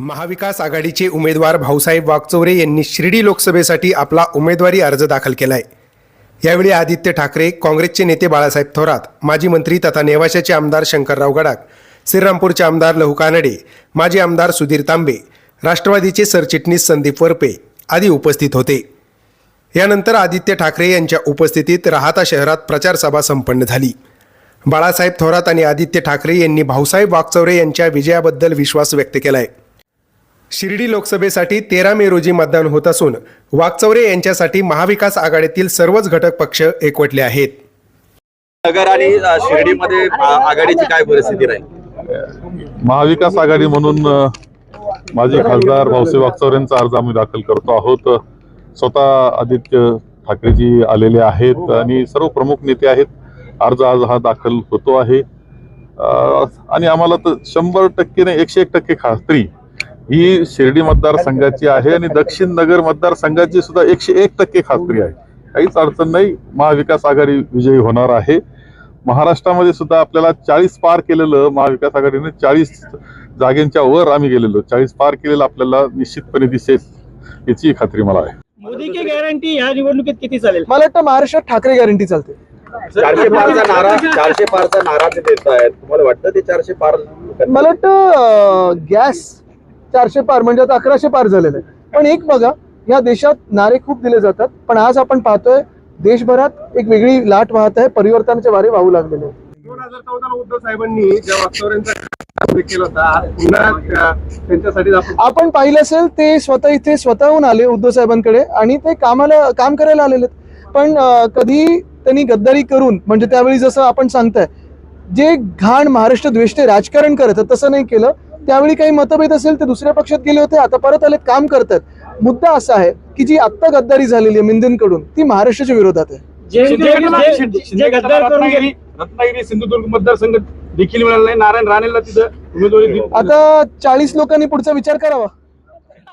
महाविकास आघाडीचे उमेदवार भाऊसाहेब वागचौरे यांनी शिर्डी लोकसभेसाठी आपला उमेदवारी अर्ज दाखल केला आहे यावेळी आदित्य ठाकरे काँग्रेसचे नेते बाळासाहेब थोरात माजी मंत्री तथा नेवाशाचे आमदार शंकरराव गडाख श्रीरामपूरचे आमदार लहू कानडे माजी आमदार सुधीर तांबे राष्ट्रवादीचे सरचिटणीस संदीप वरपे आदी उपस्थित होते. यानंतर आदित्य ठाकरे यांच्या उपस्थितीत राहता शहरात प्रचारसभा संपन्न झाली. बाळासाहेब थोरात आणि आदित्य ठाकरे यांनी भाऊसाहेब वागचौरे यांच्या विजयाबद्दल विश्वास व्यक्त केला आहे शिर्डी लोकसभेसाठी तेरा मे रोजी मतदान होत असून वागचौरे यांच्यासाठी महाविकास आघाडीतील सर्वच घटक पक्ष एकवटले आहेत. नगर आणि शिर्डीमध्ये आघाडीची काय परिस्थिती राहील? महाविकास आघाडी म्हणून माजी खासदार भाऊसाहेब वागचौर यांचा अर्ज आम्ही दाखल करतो आहोत. स्वतः आदित्य ठाकरेजी आलेले आहेत आणि सर्व प्रमुख नेते आहेत. अर्ज आज हा दाखल होतो आहे. आणि आम्हाला तर शंभर टक्के नाही एकशे एक टक्के खात्री ही शिर्डी मतदारसंघाची आहे आणि दक्षिण नगर मतदारसंघाची सुद्धा एकशे एक टक्के खात्री आहे. काहीच अडचण नाही. महाविकास आघाडी विजयी होणार आहे. महाराष्ट्रामध्ये सुद्धा आपल्याला चाळीस पार केलेलं महाविकास आघाडीने चाळीस जागेंच्या वर आम्ही गेलेलो. चाळीस पार केलेलं आपल्याला निश्चितपणे दिसेल. याची खात्री मला आहे. मोदी की गॅरंटी ह्या निवडणुकीत किती चालेल? मला वाटतं महाराष्ट्रात ठाकरे गॅरंटी चालते. चारशे पारचा नारा चारशे पारचा नारा ते देत आहेत तुम्हाला वाटतं ते चारशे पार मला वाटतं गॅस चारशे पार म्हणजे आता अकराशे पार झालेलं आहे पण एक बघा या देशात नारे खूप दिले जातात पण आज आपण पाहतोय देशभरात एक वेगळी लाट वाहत आहे परिवर्तनाचे वारे वाहू लागलेले आहेत. दोन हजार चौदाला उद्धव साहेबांनी जेव्हा आपण पाहिलं असेल ते स्वतः इथे स्वतःहून आले उद्धव साहेबांकडे आणि ते कामाला काम करायला आलेले. पण कधी त्यांनी गद्दारी करून म्हणजे त्यावेळी जसं आपण सांगताय जे घाण महाराष्ट्र द्वेष्टे राजकारण करत तसं नाही केलं त्यावेळी काही मतभेद असेल ते दुसऱ्या पक्षात गेले होते आता परत आलेत काम करतात. मुद्दा असा आहे की जी आत्ता गद्दारी झालेली आहे मिंदनकडून ती महाराष्ट्राच्या विरोधात आहे. जे जे- जे- जे गद्दार करून गेले रत्नागिरी. रत्नागिरी सिंधुदुर्ग मतदारसंघ देखील मिळाला नाही. नारायण राणेला तिथं उमेदवारी आता चाळीस लोकांनी पुढचा विचार करावा.